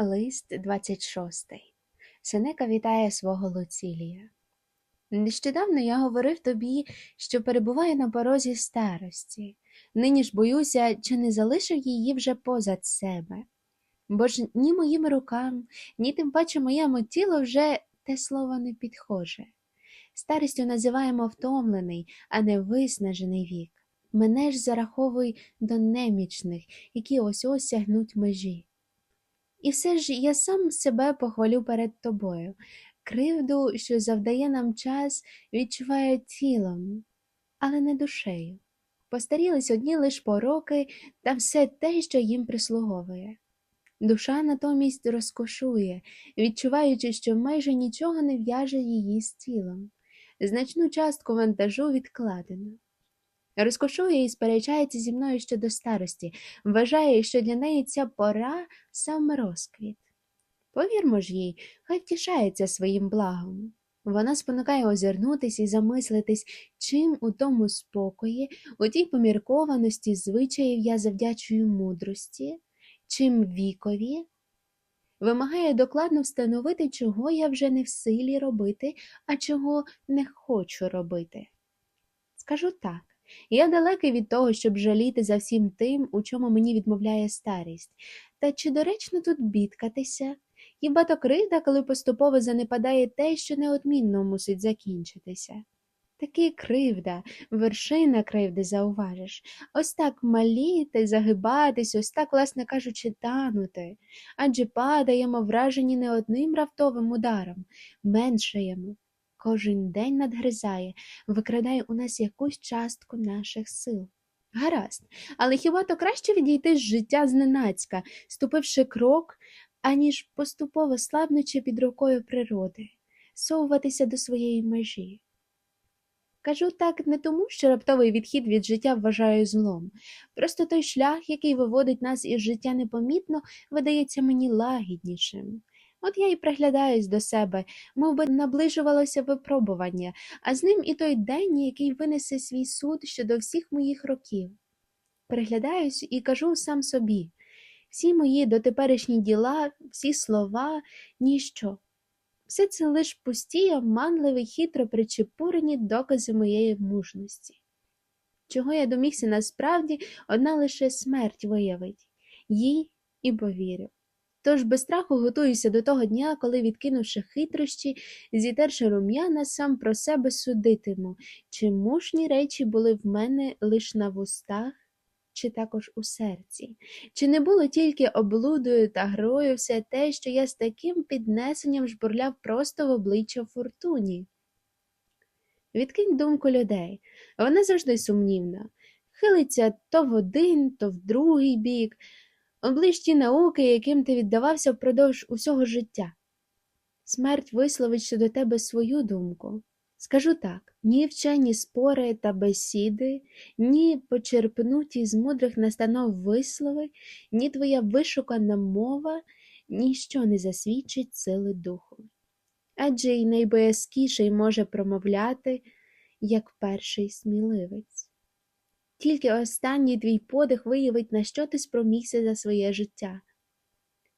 Лист 26. Сенека вітає свого Луцілія. Нещодавно я говорив тобі, що перебуваю на порозі старості. Нині ж боюся, чи не залишив її вже позад себе. Бо ж ні моїм рукам, ні тим паче моєму тілу вже те слово не підхоже. Старістю називаємо втомлений, а не виснажений вік. Мене ж зараховуй до немічних, які ось ось сягнуть межі. І все ж я сам себе похвалю перед тобою. Кривду, що завдає нам час, відчуваю тілом, але не душею. Постарілись одні лиш пороки та все те, що їм прислуговує. Душа натомість розкошує, відчуваючи, що майже нічого не в'яже її з тілом. Значну частку вантажу відкладено. Розкошує і сперечається зі мною щодо старості, вважає, що для неї ця пора сам розквіт. Повірмо ж їй, хай втішається своїм благом. Вона спонукає озирнутись і замислитись, чим у тому спокої, у тій поміркованості звичаїв я завдячую мудрості, чим вікові. Вимагає докладно встановити, чого я вже не в силі робити, а чого не хочу робити. Скажу так. Я далекий від того, щоб жаліти за всім тим, у чому мені відмовляє старість. Та чи доречно тут бідкатися? Хіба то кривда, коли поступово занепадає те, що неодмінно мусить закінчитися? Таки кривда, вершина кривди зауважиш, ось так маліти, загибатись, ось так, власне кажучи, танути, адже падаємо вражені не одним раптовим ударом, меншаємо, кожен день надгризає, викрадає у нас якусь частку наших сил. Гаразд, але хіба то краще відійти з життя зненацька, ступивши крок, аніж поступово слабнучи під рукою природи, совуватися до своєї межі. Кажу так не тому, що раптовий відхід від життя вважаю злом. Просто той шлях, який виводить нас із життя непомітно, видається мені лагіднішим. От я й приглядаюсь до себе, мов би наближувалося випробування, а з ним і той день, який винесе свій суд щодо всіх моїх років. Приглядаюсь і кажу сам собі всі мої дотеперішні діла, всі слова, ніщо. Все це лиш пусті, обманливі, хитро причепурені докази моєї мужності. Чого я домігся насправді, одна лише смерть виявить, їй і повірю. Тож без страху готуюся до того дня, коли, відкинувши хитрощі, зітерши рум'яна, сам про себе судитиму, чи мужні речі були в мене лиш на вустах, чи також у серці, чи не було тільки облудою та грою все те, що я з таким піднесенням жбурляв просто в обличчя фортуні. Відкинь думку людей, вона завжди сумнівна, хилиться то в один, то в другий бік, оближ науки, яким ти віддавався впродовж усього життя. Смерть висловить щодо тебе свою думку. Скажу так ні вчені спори та бесіди, ні почерпнуті з мудрих настанов вислови, ні твоя вишукана мова, ніщо не засвідчить сили духу. Адже й найбоязкіший може промовляти, як перший сміливець. Тільки останній твій подих виявить, на що ти спромігся за своє життя.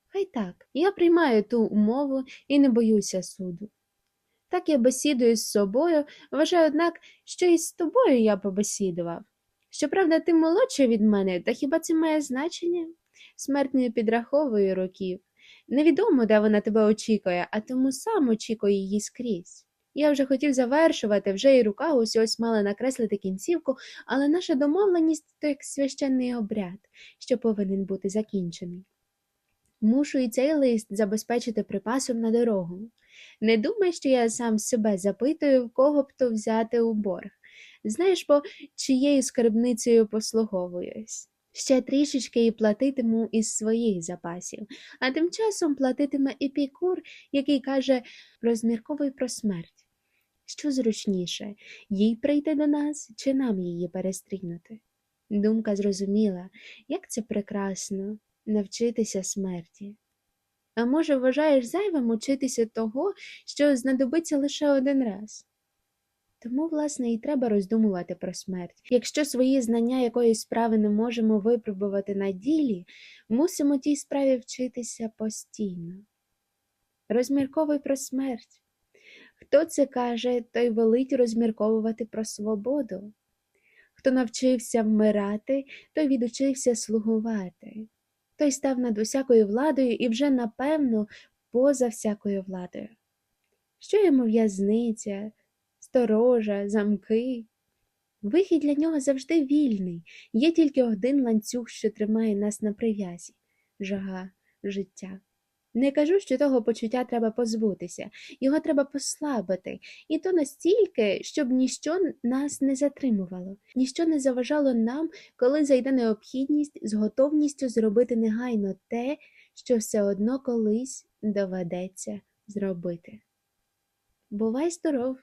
Хай так, я приймаю ту умову і не боюся суду. Так я бесідую з собою, вважаю, однак, що і з тобою я побесідував. Щоправда, ти молодша від мене, та хіба це має значення? Смерть не підраховує років. Невідомо, де вона тебе очікує, а тому сам очікує її скрізь. Я вже хотів завершувати, вже і рука ось ось мала накреслити кінцівку, але наша домовленість то як священний обряд, що повинен бути закінчений. Мушу і цей лист забезпечити припасом на дорогу. Не думай, що я сам себе запитую, в кого б то взяти у борг. Знаєш бо, чиєю скарбницею послуговуюсь. Ще трішечки і платитиму із своїх запасів, а тим часом платитиме епікур, який каже розмірковуй про смерть. Що зручніше, їй прийти до нас чи нам її перестрінути? Думка зрозуміла, як це прекрасно навчитися смерті. А може, вважаєш зайвим учитися того, що знадобиться лише один раз? Тому, власне, і треба роздумувати про смерть. Якщо свої знання якоїсь справи не можемо випробувати на ділі, мусимо тій справі вчитися постійно. Розмірковуй про смерть. Хто це каже, той велить розмірковувати про свободу. Хто навчився вмирати, той відучився слугувати. Той став над усякою владою і вже, напевно, поза всякою владою. Що йому в'язниця, сторожа, замки? Вихід для нього завжди вільний, є тільки один ланцюг, що тримає нас на прив'язі жага, життя. Не кажу, що того почуття треба позбутися, його треба послабити, і то настільки, щоб ніщо нас не затримувало, ніщо не заважало нам, коли зайде необхідність з готовністю зробити негайно те, що все одно колись доведеться зробити. Бувай здоров!